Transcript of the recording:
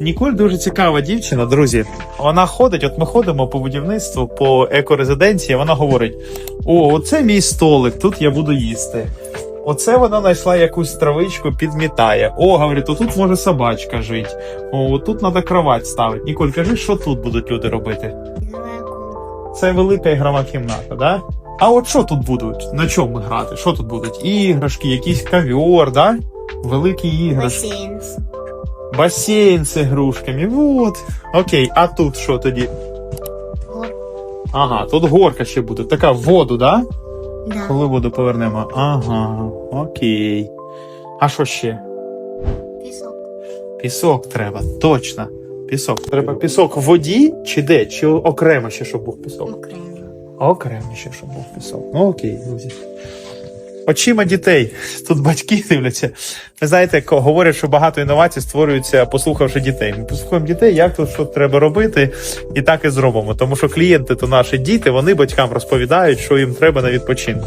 Ніколь дуже цікава дівчина, друзі. Вона ходить, от ми ходимо по будівництву, по екорезиденції. Вона говорить: О, оце мій столик, тут я буду їсти. Оце вона знайшла якусь травичку, підмітає. О, говорить, тут може собачка жити. О, тут треба кровать ставити. Ніколь, кажи, що тут будуть люди робити? Це велика ігрова кімната, да? А от що тут будуть? На чому грати? Що тут будуть? Іграшки, якийсь ковер, да? Великі іграшки. Басейн. З ігрушками. Вот. Окей, а тут що тоді? Ага, тут горка ще буде. Така в воду, да? Да. Коли воду повернемо. Ага, окей. А що ще? Пісок. Пісок треба, точно. Пісок. Треба пісок в воді чи де? Чи окремо ще, щоб був пісок? Окремо. Окремо ще, щоб був пісок. Ну окей, друзі. Очима дітей. Тут батьки дивляться. Ви знаєте, говорять, що багато інновацій створюються, послухавши дітей. Ми послухаємо дітей, як тут що треба робити, і так і зробимо. Тому що клієнти то наші діти, вони батькам розповідають, що їм треба на відпочинку.